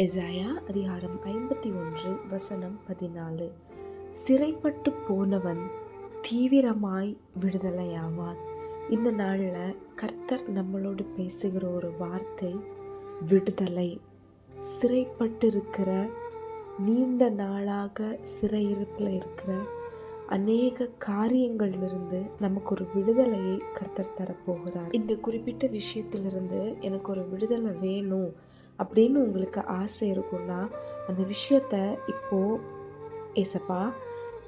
எசாயா அதிகாரம் ஐம்பத்தி ஒன்று வசனம் பதினாலு. சிறைப்பட்டு போனவன் தீவிரமாய் விடுதலையாவான். இந்த நாளில் கர்த்தர் நம்மளோடு பேசுகிற ஒரு வார்த்தை விடுதலை. சிறைப்பட்டு இருக்கிற நீண்ட நாளாக சிறையிருப்பில் இருக்கிற அநேக காரியங்களிலிருந்து நமக்கு ஒரு விடுதலையை கர்த்தர் தரப்போகிறார். இந்த குறிப்பிட்ட விஷயத்திலிருந்து எனக்கு ஒரு விடுதலை வேணும். அப்படின்னு உங்களுக்கு ஆசை இருக்குன்னா அந்த விஷயத்த இப்போது ஏசப்பா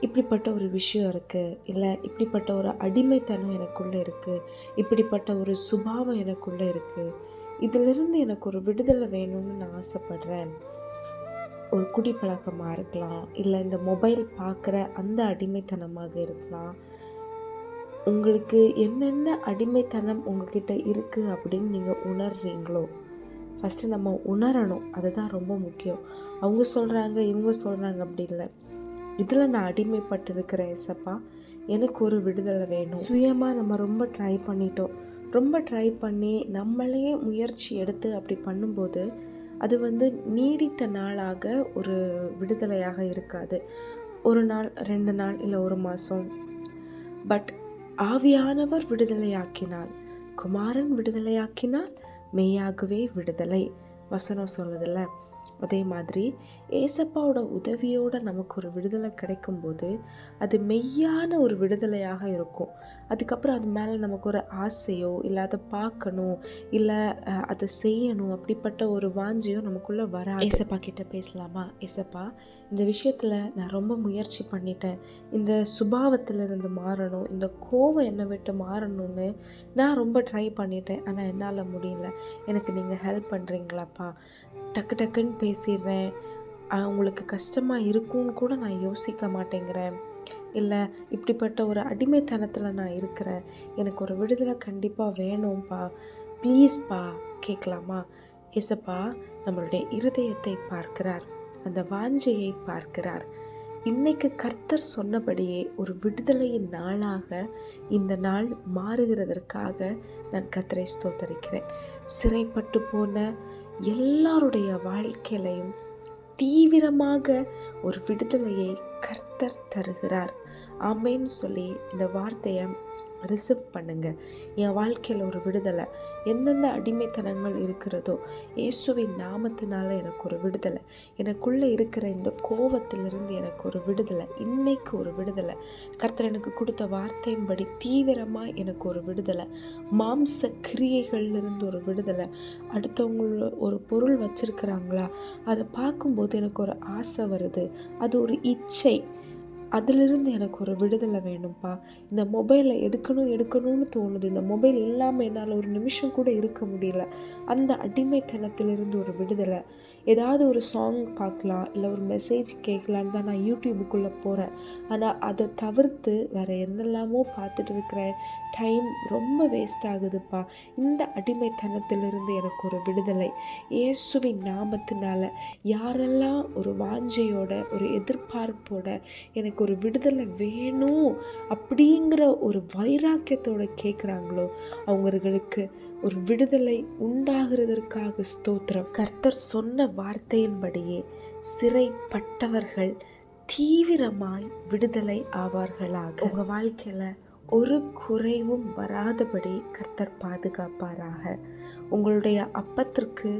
இப்படிப்பட்ட ஒரு விஷயம் இருக்குது இல்லை இப்படிப்பட்ட ஒரு அடிமைத்தனம் எனக்குள்ளே இருக்குது இப்படிப்பட்ட ஒரு சுபாவம் எனக்குள்ளே இருக்குது இதிலிருந்து எனக்கு ஒரு விடுதலை வேணும்னு நான் ஆசைப்படுறேன். ஒரு குடிப்பழக்கமாக இருக்கலாம். இல்லை இந்த மொபைல் பார்க்குற அந்த அடிமைத்தனமாக இருக்கலாம். உங்களுக்கு என்னென்ன அடிமைத்தனம் உங்ககிட்ட இருக்குது அப்படின்னு நீங்கள் உணர்றீங்களோ ஃபஸ்ட்டு நம்ம உணரணும். அதுதான் ரொம்ப முக்கியம். அவங்க சொல்கிறாங்க இவங்க சொல்கிறாங்க அப்படி இல்லை. இதில் நான் அடிமைப்பட்டு இருக்கிறேன் எசப்பா எனக்கு ஒரு விடுதலை வேணும். சுயமாக நம்ம ரொம்ப ட்ரை பண்ணிட்டோம். ரொம்ப ட்ரை பண்ணி நம்மளே முயற்சி எடுத்து அப்படி பண்ணும்போது அது வந்து நீடித்த நாளாக ஒரு விடுதலையாக இருக்காது. ஒரு நாள் ரெண்டு நாள் இல்லை ஒரு மாதம் பட் ஆவியானவர் விடுதலையாக்கினால் குமாரன் விடுதலையாக்கினால் மெய்யாகவே விடுதலை. வசனம் சொல்லுதில்ல அதே மாதிரி ஏசப்பாவோட உதவியோடு நமக்கு ஒரு விடுதலை கிடைக்கும்போது அது மெய்யான ஒரு விடுதலையாக இருக்கும். அதுக்கப்புறம் அது மேலே நமக்கு ஒரு ஆசையோ இல்லை அதை பார்க்கணும் இல்லை அதை செய்யணும் அப்படிப்பட்ட ஒரு வாஞ்சியோ நமக்குள்ளே வர ஏசப்பா கிட்டே பேசலாமா? ஏசப்பா இந்த விஷயத்தில் நான் ரொம்ப முயற்சி பண்ணிட்டேன். இந்த சுபாவத்திலிருந்து மாறணும் இந்த கோவம் என்னை விட்டு மாறணும்னு நான் ரொம்ப ட்ரை பண்ணிட்டேன். ஆனால் என்னால் முடியல. எனக்கு நீங்கள் ஹெல்ப் பண்ணுறீங்களாப்பா டக்கு டக்குன்னு பேசிடுறேன். அவங்களுக்கு கஷ்டமாக இருக்கும்னு கூட நான் யோசிக்க மாட்டேங்கிறேன். இல்லை இப்படிப்பட்ட ஒரு அடிமைத்தனத்தில் நான் இருக்கிறேன். எனக்கு ஒரு விடுதலை கண்டிப்பாக வேணும்ப்பா ப்ளீஸ்ப்பா கேட்கலாமா ஏசப்பா நம்மளுடைய இருதயத்தை பார்க்கிறார். அந்த வாஞ்சையை பார்க்கிறார். இன்னைக்கு கர்த்தர் சொன்னபடியே ஒரு விடுதலையின் நாளாக இந்த நாள் மாறுகிறதற்காக நான் கர்த்தரை ஸ்தோத்தரிக்கிறேன். சிறைப்பட்டு போன எல்லாருடைய வாழ்க்கையிலையும் தீவிரமாக ஒரு விடுதலையை கர்த்தர் தருகிறார். ஆமைன்னு சொல்லி இந்த வார்த்தையை ரிசீவ் பண்ணுங்க. என் வாழ்க்கையில் ஒரு விடுதலை. எந்தெந்த அடிமைத்தனங்கள் இருக்கிறதோ இயேசுவின் நாமத்தினால எனக்கு ஒரு விடுதலை. எனக்குள்ளே இருக்கிற இந்த கோபத்திலிருந்து எனக்கு ஒரு விடுதலை. இன்னைக்கு ஒரு விடுதலை. கர்த்தர் எனக்கு கொடுத்த வார்த்தையின்படி தீவிரமாக எனக்கு ஒரு விடுதலை. மாம்ச கிரியைகள்லேருந்து ஒரு விடுதலை. அடுத்தவங்கள ஒரு பொருள் வச்சுருக்கிறாங்களா? அதை பார்க்கும்போது எனக்கு ஒரு ஆசை வருது. அது ஒரு இச்சை. அதிலிருந்து எனக்கு ஒரு விடுதலை வேணும்ப்பா இந்த மொபைலை எடுக்கணும் எடுக்கணும்னு தோணுது. இந்த மொபைல் இல்லாமல் என்னால் ஒரு நிமிஷம் கூட இருக்க முடியல. அந்த அடிமைத்தனத்திலிருந்து ஒரு விடுதலை. ஏதாவது ஒரு சாங் பார்க்கலாம் இல்லை ஒரு மெசேஜ் கேட்கலான்னு தான் நான் யூடியூபுக்குள்ளே போகிறேன் ஆனால் அதை தவிர்த்து வேறு என்னெல்லாமோ பார்த்துட்டு இருக்கிறேன். டைம் ரொம்ப வேஸ்ட் ஆகுதுப்பா. இந்த அடிமைத்தனத்திலிருந்து எனக்கு ஒரு விடுதலை. இயேசுவின் நாமத்தினால யாரெல்லாம் ஒரு வாஞ்சையோட ஒரு எதிர்பார்ப்போட எனக்கு எனக்கு ஒரு விடுதலை வேணும் அப்படிங்கிற ஒரு வைராக்கியத்தோட கேட்குறாங்களோ அவங்களுக்கு ஒரு விடுதலை உண்டாகிறதற்காக ஸ்தோத்திரம். கர்த்தர் சொன்ன வார்த்தையின்படியே சிறைப்பட்டவர்கள் தீவிரமாய் விடுதலை ஆவார்களாக. உங்கள் வாழ்க்கையில் ஒரு குறைவும் வராதபடி கர்த்தர் பாதுகாப்பாராக. உங்களுடைய அப்பத்திற்கு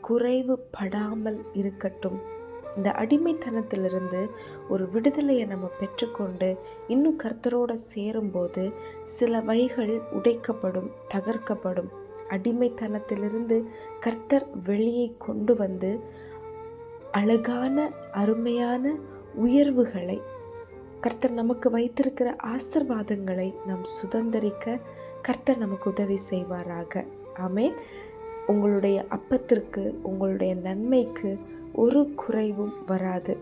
குறைவு படாமல் இருக்கட்டும். இந்த அடிமைத்தனத்திலிருந்து ஒரு விடுதலையை நம்ம பெற்றுக்கொண்டு இன்னும் கர்த்தரோடு சேரும்போது சில வைகள் உடைக்கப்படும் தகர்க்கப்படும். அடிமைத்தனத்திலிருந்து கர்த்தர் வெளியே கொண்டு வந்து அழகான அருமையான உயர்வுகளை கர்த்தர் நமக்கு வைத்திருக்கிற ஆசிர்வாதங்களை நாம் சுதந்திரிக்க கர்த்தர் நமக்கு உதவி செய்வாராக. ஆமே உங்களுடைய அப்பத்திற்கு உங்களுடைய நன்மைக்கு ஒரு குறைவும் வராது.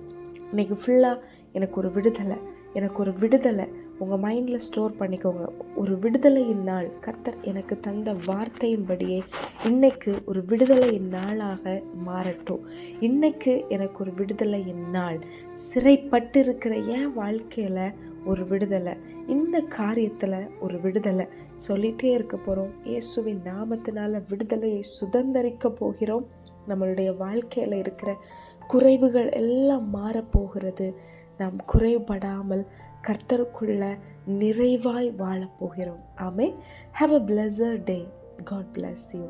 இன்றைக்கி ஃபுல்லாக எனக்கு ஒரு விடுதலை எனக்கு ஒரு விடுதலை. உங்கள் மைண்டில் ஸ்டோர் பண்ணிக்கோங்க. ஒரு விடுதலையின் நாள் கர்த்தர் எனக்கு தந்த வார்த்தையின்படியே இன்னைக்கு ஒரு விடுதலையின் நாளாக மாறட்டும். இன்னைக்கு எனக்கு ஒரு விடுதலையின் நாள். சிறைப்பட்டு இருக்கிற என் வாழ்க்கையில் ஒரு விடுதலை. இந்த காரியத்தில் ஒரு விடுதலை. சொல்லிகிட்டே இருக்க போகிறோம் இயேசுவின் நாமத்தினால விடுதலையை சுதந்திரிக்க போகிறோம். நம்மளுடைய வாழ்க்கையில் இருக்கிற குறைவுகள் எல்லாம் மாறப்போகிறது. நாம் குறைபடாமல் கர்த்தருக்குள்ள நிறைவாய் வாழப்போகிறோம். ஆமே have a pleasure day God bless you